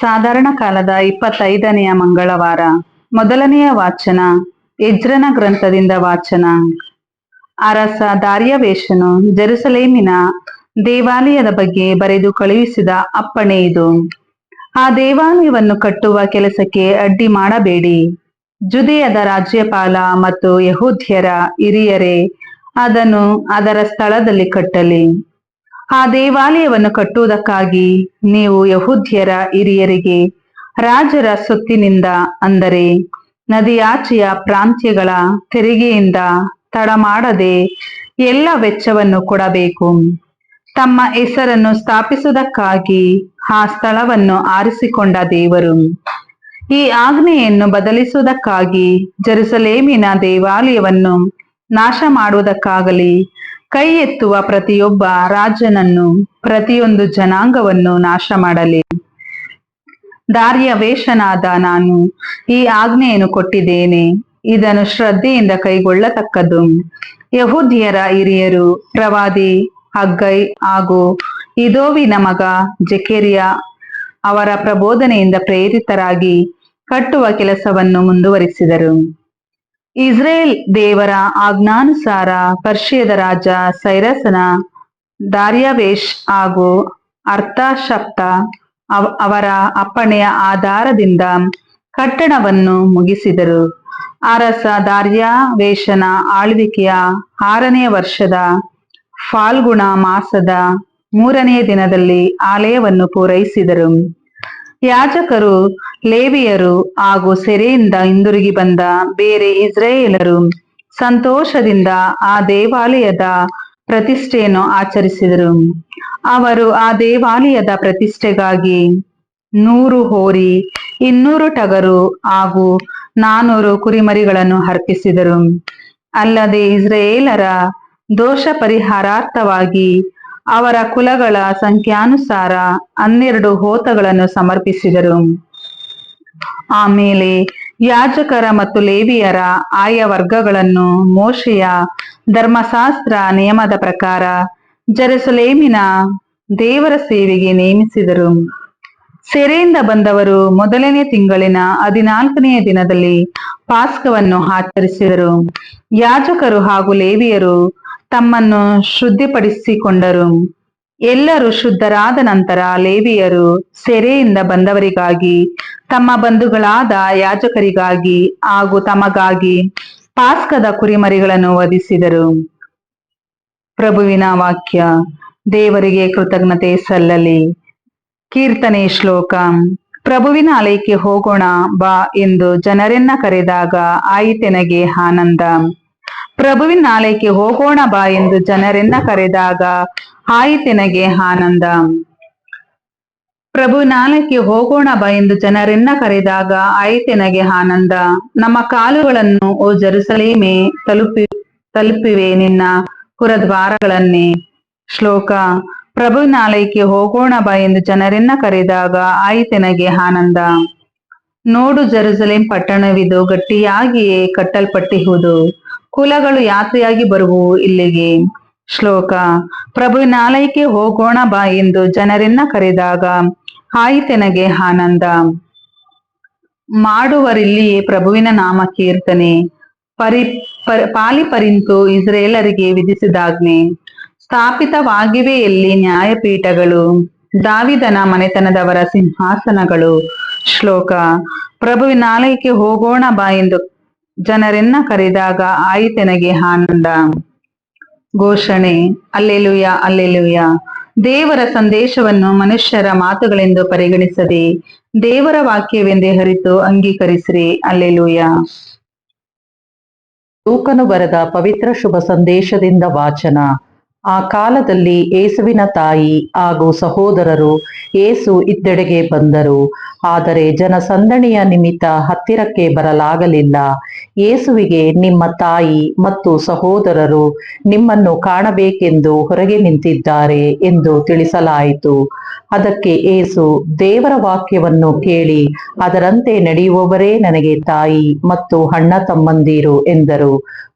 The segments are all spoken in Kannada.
ಸಾಧಾರಣ ಕಾಲದ ಇಪ್ಪತ್ತೈದನೆಯ ಮಂಗಳವಾರ, ಮೊದಲನೆಯ ವಾಚನ, ಎಜ್ರನ ಗ್ರಂಥದಿಂದ ವಾಚನ. ಅರಸ ದಾರ್ಯವೇಶನು ಜೆರುಸಲೇಮಿನ ದೇವಾಲಯದ ಬಗ್ಗೆ ಬರೆದು ಕಳುಹಿಸಿದ ಅಪ್ಪಣೆ ಇದು. ಆ ದೇವಾಲಯವನ್ನು ಕಟ್ಟುವ ಕೆಲಸಕ್ಕೆ ಅಡ್ಡಿ ಮಾಡಬೇಡಿ. ಜುದೆಯದ ರಾಜ್ಯಪಾಲ ಮತ್ತು ಯಹೂದ್ಯರ ಹಿರಿಯರೇ, ಅದನ್ನು ಅದರ ಸ್ಥಳದಲ್ಲಿ ಕಟ್ಟಲಿ. ಆ ದೇವಾಲಯವನ್ನು ಕಟ್ಟುವುದಕ್ಕಾಗಿ ನೀವು ಯಹೂದ್ಯರ ಹಿರಿಯರಿಗೆ, ರಾಜರ ಸೊತ್ತಿನಿಂದ ಅಂದರೆ ನದಿಯಾಚೆಯ ಪ್ರಾಂತ್ಯಗಳ ತೆರಿಗೆಯಿಂದ ತಡ ಮಾಡದೆ ಎಲ್ಲ ವೆಚ್ಚವನ್ನು ಕೊಡಬೇಕು. ತಮ್ಮ ಹೆಸರನ್ನು ಸ್ಥಾಪಿಸುವುದಕ್ಕಾಗಿ ಆ ಸ್ಥಳವನ್ನು ಆರಿಸಿಕೊಂಡ ದೇವರು. ಈ ಆಜ್ಞೆಯನ್ನು ಬದಲಿಸುವುದಕ್ಕಾಗಿ ಜೆರುಸಲೇಮಿನ ದೇವಾಲಯವನ್ನು ನಾಶ ಮಾಡುವುದಕ್ಕಾಗಲಿ ಕೈ ಎತ್ತುವ ಪ್ರತಿಯೊಬ್ಬ ರಾಜನನ್ನು, ಪ್ರತಿಯೊಂದು ಜನಾಂಗವನ್ನು ನಾಶ ಮಾಡಲಿ. ದಾರ್ಯ ವೇಷನಾದ ನಾನು ಈ ಆಜ್ಞೆಯನ್ನು ಕೊಟ್ಟಿದ್ದೇನೆ. ಇದನ್ನು ಶ್ರದ್ಧೆಯಿಂದ ಕೈಗೊಳ್ಳತಕ್ಕದ್ದು. ಯಹೂದಿಯರ ಹಿರಿಯರು, ಪ್ರವಾದಿ ಹಗ್ಗೈ ಹಾಗೂ ಇದೋವಿನ ಮಗ ಜೆಕೆರಿಯ ಅವರ ಪ್ರಬೋಧನೆಯಿಂದ ಪ್ರೇರಿತರಾಗಿ ಕಟ್ಟುವ ಕೆಲಸವನ್ನು ಮುಂದುವರಿಸಿದರು. ಇಸ್ರೇಲ್ ದೇವರ ಆಜ್ಞಾನುಸಾರ ಪರ್ಷಿಯದ ರಾಜ ಸೈರಸನ ದಾರ್ಯಾವೇಶ್ ಹಾಗೂ ಅರ್ಥಶಪ್ತ ಅವ- ಅವರ ಅಪ್ಪಣೆಯ ಆಧಾರದಿಂದ ಕಟ್ಟಡವನ್ನು ಮುಗಿಸಿದರು. ಅರಸ ದಾರ್ಯಾವೇಶನ ಆಳ್ವಿಕೆಯ ಆರನೆಯ ವರ್ಷದ ಫಾಲ್ಗುಣ ಮಾಸದ ಮೂರನೇ ದಿನದಲ್ಲಿ ಆಲಯವನ್ನು ಪೂರೈಸಿದರು. ಯಾಜಕರು ಲೇವಿಯರು ಹಾಗೂ ಸೆರೆಯಿಂದ ಹಿಂದಿರುಗಿ ಬಂದ ಬೇರೆ ಇಸ್ರಾಯೇಲರು ಸಂತೋಷದಿಂದ ಆ ದೇವಾಲಯದ ಪ್ರತಿಷ್ಠೆಯನ್ನು ಆಚರಿಸಿದರು. ಅವರು ಆ ದೇವಾಲಯದ ಪ್ರತಿಷ್ಠೆಗಾಗಿ ನೂರು ಹೋರಿ, ಇನ್ನೂರು ಟಗರು ಹಾಗೂ ನಾನೂರು ಕುರಿಮರಿಗಳನ್ನು ಅರ್ಪಿಸಿದರು. ಅಲ್ಲದೆ ಇಸ್ರೇಲರ ದೋಷ ಪರಿಹಾರಾರ್ಥವಾಗಿ ಅವರ ಕುಲಗಳ ಸಂಖ್ಯಾನುಸಾರ ಹನ್ನೆರಡು ಹೋತಗಳನ್ನು ಸಮರ್ಪಿಸಿದರು. ಆಮೇಲೆ ಯಾಜಕರ ಮತ್ತು ಲೇವಿಯರ ಆಯ ವರ್ಗಗಳನ್ನು ಮೋಶೆಯ ಧರ್ಮಶಾಸ್ತ್ರ ನಿಯಮದ ಪ್ರಕಾರ ಜೆರುಸಲೇಮಿನ ದೇವರ ಸೇವೆಗೆ ನೇಮಿಸಿದರು. ಸೆರೆಯಿಂದ ಬಂದವರು ಮೊದಲನೇ ತಿಂಗಳಿನ ಹದಿನಾಲ್ಕನೆಯ ದಿನದಲ್ಲಿ ಪಾಸ್ಕವನ್ನು ಆಚರಿಸಿದರು. ಯಾಜಕರು ಹಾಗೂ ಲೇವಿಯರು ತಮ್ಮನ್ನು ಶುದ್ಧಿಪಡಿಸಿಕೊಂಡರು. ಎಲ್ಲರೂ ಶುದ್ಧರಾದ ನಂತರ ಲೇವಿಯರು ಸೆರೆಯಿಂದ ಬಂದವರಿಗಾಗಿ ತಮ್ಮ ಬಂಧುಗಳಾದ ಯಾಜಕರಿಗಾಗಿ ಹಾಗೂ ತಮಗಾಗಿ ಪಾಸ್ಕದ ಕುರಿಮರಿಗಳನ್ನು ವಧಿಸಿದರು. ಪ್ರಭುವಿನ ವಾಕ್ಯ, ದೇವರಿಗೆ ಕೃತಜ್ಞತೆ ಸಲ್ಲಲಿ. ಕೀರ್ತನೆ ಶ್ಲೋಕ, ಪ್ರಭುವಿನ ಅಲೈಕೆ ಹೋಗೋಣ ಬಾ ಎಂದು ಜನರೆನ್ನ ಕರೆದಾಗ ಆಯಿತೆನಗೆ ಆನಂದ. ಪ್ರಭುವಿನ ಆಲಯಕ್ಕೆ ಹೋಗೋಣ ಬಾ ಎಂದು ಜನರೆನ್ನ ಕರೆದಾಗ ಆಯಿತೆನಗೆ ಆನಂದ. ಪ್ರಭುವಿನ ನಾಲಕ್ಕೆ ಹೋಗೋಣ ಬಾ ಎಂದು ಜನರೆನ್ನ ಕರೆದಾಗ ಆಯಿತೆನಗೆ ಆನಂದ, ನಮ್ಮ ಕಾಲುಗಳನ್ನು ಓ ಜರುಸಲೇಮೆ ತಲುಪಿ, ತಲುಪಿವೆ ನಿನ್ನ ಪುರದ್ವಾರಗಳನ್ನೇ ಶ್ಲೋಕ, ಪ್ರಭು ನಾಲಯಕ್ಕೆ ಹೋಗೋಣ ಬಾ ಎಂದು ಜನರೆನ್ನ ಕರೆದಾಗ ಆಯಿತೆನಗೆ ಆನಂದ, ನೋಡು ಜರುಸಲೇಂ ಪಟ್ಟಣವಿದು, ಗಟ್ಟಿಯಾಗಿಯೇ ಕಟ್ಟಲ್ಪಟ್ಟಿಹುದು, ಕುಲಗಳು ಯಾತ್ರೆಯಾಗಿ ಬರುವು ಇಲ್ಲಿಗೆ. ಶ್ಲೋಕ. ಪ್ರಭುವಿನ ಆಲಯಕ್ಕೆ ಹೋಗೋಣ ಬಾ ಎಂದು ಜನರನ್ನ ಕರೆದಾಗ ಆಯಿತೆನಗೆ ಆನಂದ. ಮಾಡುವರಿಲ್ಲಿಯೇ ಪ್ರಭುವಿನ ನಾಮ ಕೀರ್ತನೆ. ಪರಿ ಪಾಲಿ ಪರಿಂತು ಇಸ್ರೇಲರಿಗೆ ವಿಧಿಸಿದಾಗ್ನೆ ಸ್ಥಾಪಿತವಾಗಿವೆ ಎಲ್ಲಿ ನ್ಯಾಯಪೀಠಗಳು. ದಾವಿದನ ಮನೆತನದವರ ಸಿಂಹಾಸನಗಳು. ಶ್ಲೋಕ. ಪ್ರಭುವಿನ ಆಲಯಕ್ಕೆ ಹೋಗೋಣ ಬಾ ಎಂದು ಜನರೆನ್ನ ಕರೆದಾಗ ಆಯಿತೆನಗೆ ಆನಂದ. ಘೋಷಣೆ ಅಲ್ಲೆಲುಯ ಅಲ್ಲೆಲುಯ ದೇವರ ಸಂದೇಶವನ್ನು ಮನುಷ್ಯರ ಮಾತುಗಳೆಂದು ಪರಿಗಣಿಸದೆ, ದೇವರ ವಾಕ್ಯವೆಂದೇ ಹರಿತು ಅಂಗೀಕರಿಸಿರಿ ಅಲ್ಲೆಲುಯ ಲೂಕನು ಬರೆದ ಪವಿತ್ರ ಶುಭ ಸಂದೇಶದಿಂದ ವಾಚನ. ಆ ಕಾಲದಲ್ಲಿ ಏಸುವಿನ ತಾಯಿ ಹಾಗೂ ಸಹೋದರರು ಏಸು ಇದ್ದೆಡೆಗೆ ಬಂದರು. ಆದರೆ ಜನಸಂದಣಿಯ ನಿಮಿತ್ತ ಹತ್ತಿರಕ್ಕೆ ಬರಲಾಗಲಿಲ್ಲ. ಏಸುವಿಗೆ ನಿಮ್ಮ ತಾಯಿ ಮತ್ತು ಸಹೋದರರು ನಿಮ್ಮನ್ನು ಕಾಣಬೇಕೆಂದು ಹೊರಗೆ ನಿಂತಿದ್ದಾರೆ ಎಂದು ತಿಳಿಸಲಾಯಿತು. ಅದಕ್ಕೆ ಏಸು, ದೇವರ ವಾಕ್ಯವನ್ನು ಕೇಳಿ, ಅದರಂತೆ ನಡೆಯುವವರೇ ನನಗೆ ತಾಯಿ ಮತ್ತು ಅಣ್ಣ ತಮ್ಮಂದಿರು ಎಂದರು.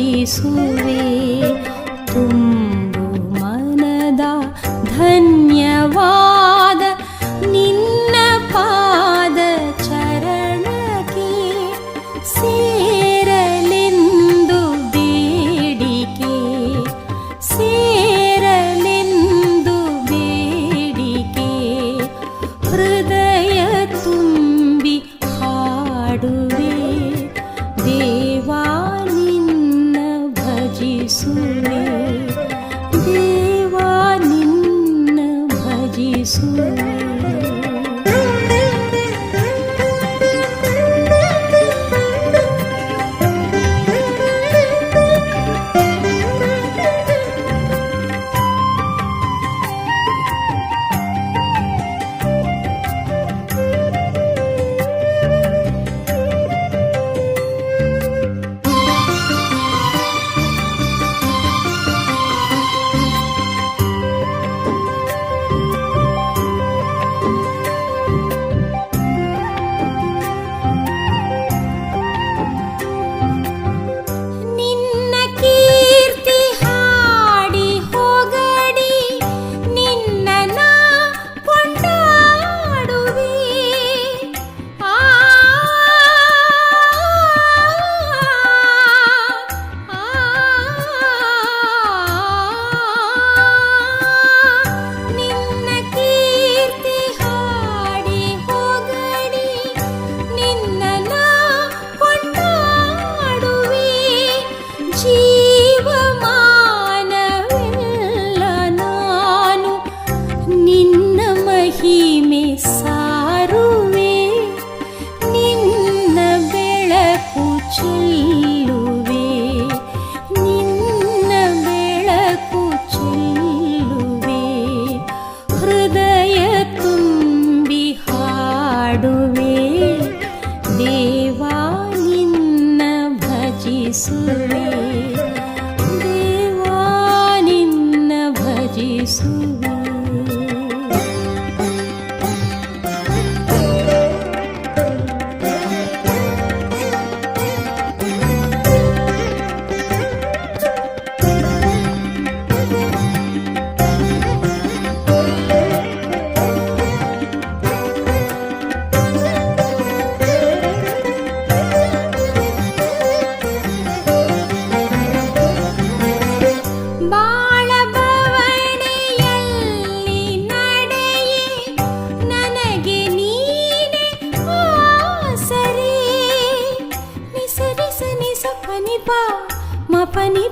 ಯೇಸುವೇ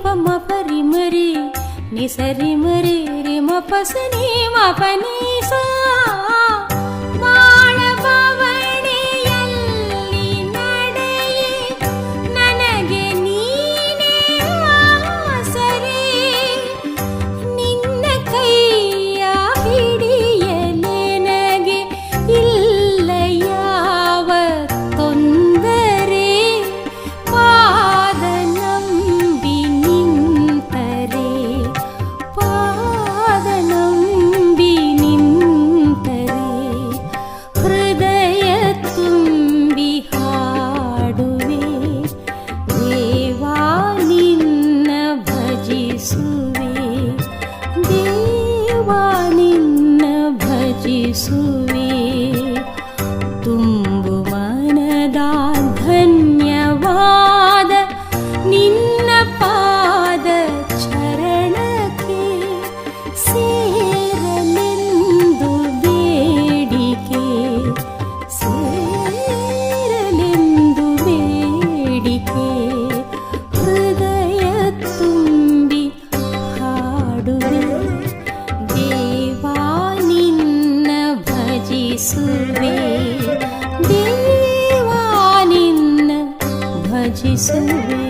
పమ పరి మరి ని సరి మరి రి మ పసని మ देवानिन्द भजिसूरे